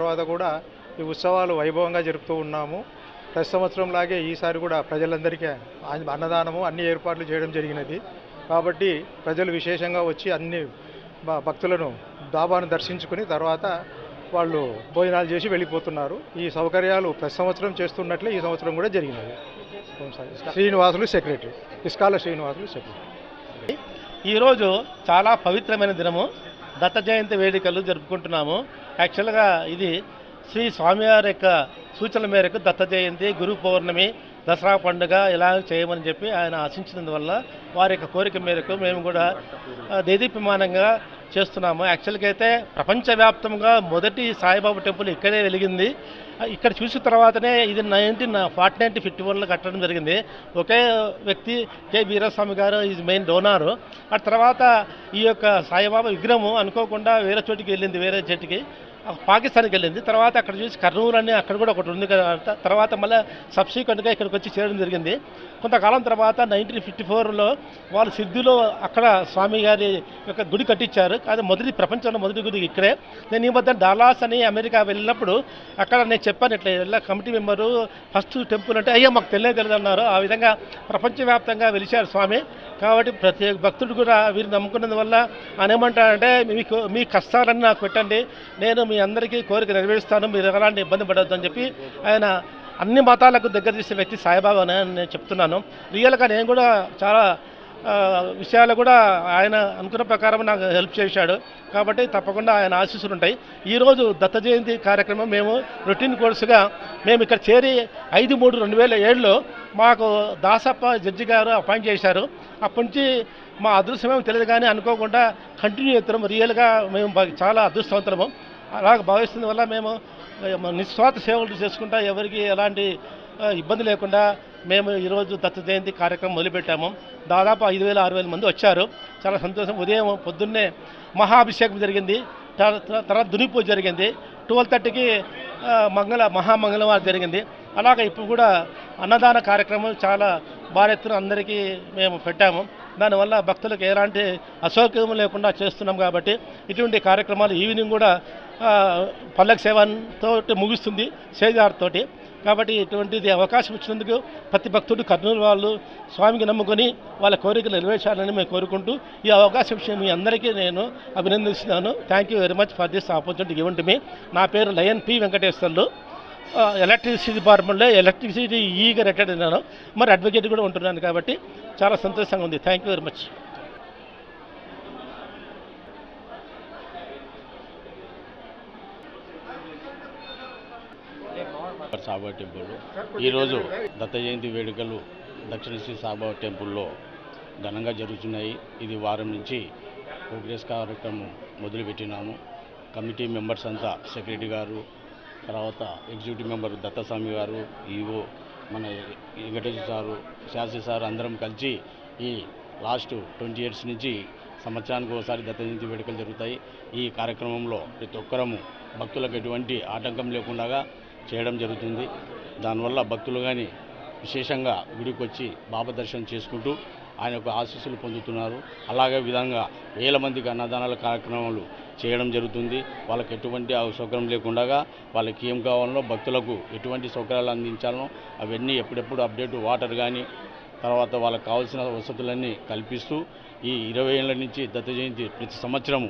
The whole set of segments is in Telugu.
తర్వాత కూడా ఈ ఉత్సవాలు వైభవంగా జరుపుతూ ఉన్నాము. ప్రతి సంవత్సరం లాగే ఈసారి కూడా ప్రజలందరికీ అన్నదానము అన్ని ఏర్పాట్లు చేయడం జరిగినది. కాబట్టి ప్రజలు విశేషంగా వచ్చి అన్ని భక్తులను దాబాను దర్శించుకుని తర్వాత వాళ్ళు భోజనాలు చేసి వెళ్ళిపోతున్నారు. ఈ సౌకర్యాలు ప్రతి సంవత్సరం చేస్తున్నట్లే ఈ సంవత్సరం కూడా జరిగినది శ్రీనివాసులు సెక్రటరీ ఇస్కాల శ్రీనివాసులు సెక్రటరీ. ఈరోజు చాలా పవిత్రమైన దినము. దత్త జయంతి వేడుకలు జరుపుకుంటున్నాము. యాక్చువల్గా ఇది శ్రీ స్వామివారి యొక్క సూచనల మేరకు దత్త జయంతి గురు పౌర్ణమి దసరా పండుగ ఇలా చేయమని చెప్పి ఆయన ఆశించినందువల్ల వారి యొక్క కోరిక మేరకు మేము కూడా దేదీప్యమానంగా చేస్తున్నాము. యాక్చువల్గా అయితే ప్రపంచవ్యాప్తంగా మొదటి సాయిబాబా టెంపుల్ ఇక్కడే వెలిగింది. ఇక్కడ చూసిన తర్వాతనే ఇది నైన్టీన్ ఫార్టీ నైన్టీ ఫిఫ్టీ వన్లో కట్టడం జరిగింది. ఒకే వ్యక్తి కె. వీరస్వామి గారు ఈజ్ మెయిన్ డోనారు. ఆ తర్వాత ఈ యొక్క సాయిబాబా విగ్రహము అనుకోకుండా వేరే చోటికి వెళ్ళింది వేరే చెట్టుకి పాకిస్తాన్కి వెళ్ళింది. తర్వాత అక్కడ చూసి కర్నూలు అని అక్కడ కూడా ఒకటి ఉంది కదా తర్వాత మళ్ళీ సబ్సిక్వెంట్గా ఇక్కడికి వచ్చి చేరడం జరిగింది. కొంతకాలం తర్వాత నైన్టీన్ ఫిఫ్టీ ఫోర్లో వాళ్ళు సిద్ధిలో అక్కడ స్వామి గారి యొక్క గుడి కట్టించారు. అది మొదటి ప్రపంచంలో మొదటి గుడి ఇక్కడే. నేను ఈ మధ్య డాలాస్ అని అమెరికా వెళ్ళినప్పుడు అక్కడ నేను చెప్పాను ఇట్లా ఇలా కమిటీ మెంబరు ఫస్ట్ టెంపుల్ అంటే అయ్యో మాకు తెలియదు తెలియదు అన్నారు. ఆ విధంగా ప్రపంచవ్యాప్తంగా వెలిచారు స్వామి. కాబట్టి ప్రతి భక్తుడు కూడా వీరు నమ్ముకున్నందు వల్ల ఏమంటారంటే మీకు మీ కష్టాలన్నీ నాకు పెట్టండి. నేను మీ అందరికీ కోరిక నెరవేరుస్తాను. మీరు ఎలాంటి ఇబ్బంది పడవద్దు అని చెప్పి ఆయన అన్ని మతాలకు దగ్గర తీసే వ్యక్తి సాయిబాబా అని నేను చెప్తున్నాను. రియల్గా నేను కూడా చాలా విషయాలు కూడా ఆయన అనుకున్న ప్రకారం నాకు హెల్ప్ చేశాడు. కాబట్టి తప్పకుండా ఆయన ఆశీస్సులు ఉంటాయి. ఈరోజు దత్త జయంతి కార్యక్రమం మేము రొటీన్ కోర్సుగా మేము ఇక్కడ చేరి ఐదు మూడు రెండు వేల ఏడులో మాకు దాసప్ప జడ్జి గారు అపాయింట్ చేశారు. అప్పటి నుంచి మా అదృష్టమేమో తెలియదు కానీ అనుకోకుండా కంటిన్యూ చేస్తున్నాం. రియల్గా మేము చాలా అదృష్టవంతులము. అలాగ భావిస్తున్న వల్ల మేము నిస్వార్థ సేవలు చేసుకుంటా ఎవరికి ఎలాంటి ఇబ్బంది లేకుండా మేము ఈరోజు దత్త జయంతి కార్యక్రమం మొదలుపెట్టాము. దాదాపు ఐదు వేల ఆరు వేల మంది వచ్చారు. చాలా సంతోషం. ఉదయం పొద్దున్నే మహాభిషేకం జరిగింది. తర్వాత దునిపూజ జరిగింది. ట్వెల్వ్ థర్టీకి మంగళ మహామంగళవారం జరిగింది. అలాగే ఇప్పుడు కూడా అన్నదాన కార్యక్రమం చాలా భారీ ఎత్తున అందరికీ మేము పెట్టాము. దానివల్ల భక్తులకు ఎలాంటి అసౌకర్యం లేకుండా చేస్తున్నాం కాబట్టి ఇటువంటి కార్యక్రమాలు ఈవినింగ్ కూడా ఆ, పల్లకి సేవతో ముగుస్తుంది. సేజార్తోటి కాబట్టి ఇటువంటిది అవకాశం ఇచ్చినందుకు ప్రతి భక్తుడు కర్నూలు వాళ్ళు స్వామికి నమ్ముకొని వాళ్ళ కోరికలు నెరవేర్చాలని మేము కోరుకుంటూ ఈ అవకాశం ఇచ్చిన మీ అందరికీ నేను అభినందిస్తున్నాను. Thank you very much for this opportunity given to me నా పేరు లయన్ పి వెంకటేశ్వర్లు. ఎలక్ట్రిసిటీ డిపార్ట్మెంట్లో ఎలక్ట్రిసిటీ ఈగా రిటైర్డ్ అయినాను. మరి అడ్వకేట్ కూడా ఉంటున్నాను కాబట్టి చాలా సంతోషంగా ఉంది. Thank you very much Saibaba temple. ఈరోజు దత్త జయంతి వేడుకలు దక్షిణ శ్రీ సాయిబాబా టెంపుల్లో ఘనంగా జరుగుతున్నాయి. ఇది వారం నుంచి ప్రోగ్రెస్ కార్యక్రమం మొదలుపెట్టినాము. కమిటీ మెంబర్స్ అంతా సెక్రటరీ గారు తర్వాత ఎగ్జిక్యూటివ్ మెంబర్ దత్తస్వామి గారు ఈవో మన వెంకటేశ్వర సారు శాస్త్రి సార్ అందరం కలిసి ఈ లాస్ట్ ట్వంటీ ఇయర్స్ నుంచి సంవత్సరానికి ఒకసారి దత్త జయంతి వేడుకలు జరుగుతాయి. ఈ కార్యక్రమంలో ప్రతి ఒక్కరము భక్తులకు ఎటువంటి ఆటంకం లేకుండా చేయడం జరుగుతుంది. దానివల్ల భక్తులు కానీ విశేషంగా గుడికి వచ్చి బాబా దర్శనం చేసుకుంటూ ఆయన యొక్క ఆశీస్సులు పొందుతున్నారు. అలాగే విధంగా వేల మందికి అన్నదానాల కార్యక్రమాలు చేయడం జరుగుతుంది. వాళ్ళకి ఎటువంటి సౌకర్యం లేకుండా వాళ్ళకి ఏం కావాలనో భక్తులకు ఎటువంటి సౌకర్యాలు అందించాలో అవన్నీ ఎప్పుడెప్పుడు అప్డేట్ వాటర్ కానీ తర్వాత వాళ్ళకి కావాల్సిన వసతులన్నీ కల్పిస్తూ ఈ ఇరవై ఏళ్ళ నుంచి దత్త జయంతి ప్రతి సంవత్సరము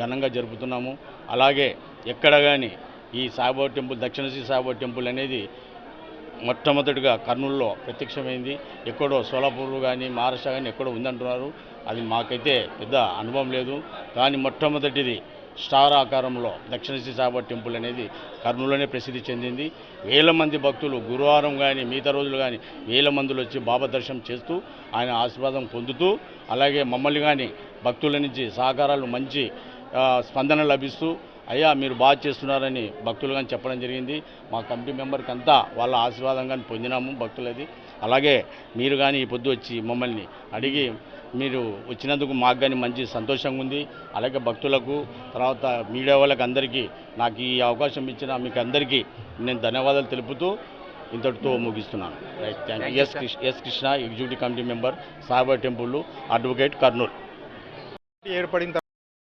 ఘనంగా జరుపుతున్నాము. అలాగే ఎక్కడ కానీ ఈ సాయిబాబా టెంపుల్ దక్షిణ శ్రీ సాయిబాబా టెంపుల్ అనేది మొట్టమొదటిగా కర్నూలులో ప్రత్యక్షమైంది. ఎక్కడో సోలాపూర్ కానీ మహారాష్ట్ర కానీ ఎక్కడో ఉందంటున్నారు. అది మాకైతే పెద్ద అనుభవం లేదు. కానీ మొట్టమొదటిది స్టార్ ఆకారంలో దక్షిణ శ్రీ సాయిబాబా టెంపుల్ అనేది కర్నూలులోనే ప్రసిద్ధి చెందింది. వేల మంది భక్తులు గురువారం కానీ మిగతా రోజులు కానీ వేల మందులు వచ్చి బాబా దర్శనం చేస్తూ ఆయన ఆశీర్వాదం పొందుతూ అలాగే మమ్మల్ని కానీ భక్తుల నుంచి సహకారాలు మంచి స్పందన లభిస్తూ అయ్యా మీరు బాగా చేస్తున్నారని భక్తులు కానీ చెప్పడం జరిగింది. మా కమిటీ మెంబర్కి అంతా వాళ్ళ ఆశీర్వాదం కానీ పొందినాము భక్తులది. అలాగే మీరు కానీ ఈ పొద్దు వచ్చి మమ్మల్ని అడిగి మీరు వచ్చినందుకు మాకు కానీ మంచి సంతోషంగా ఉంది. అలాగే భక్తులకు తర్వాత మీడియా వాళ్ళకి అందరికీ నాకు ఈ అవకాశం ఇచ్చిన మీకు అందరికీ నేను ధన్యవాదాలు తెలుపుతూ ఇంతటితో ముగిస్తున్నాను. Right thank you S Krishna S Krishna executive committee member Saibaba temple advocate Kurnool ఏర్పడిన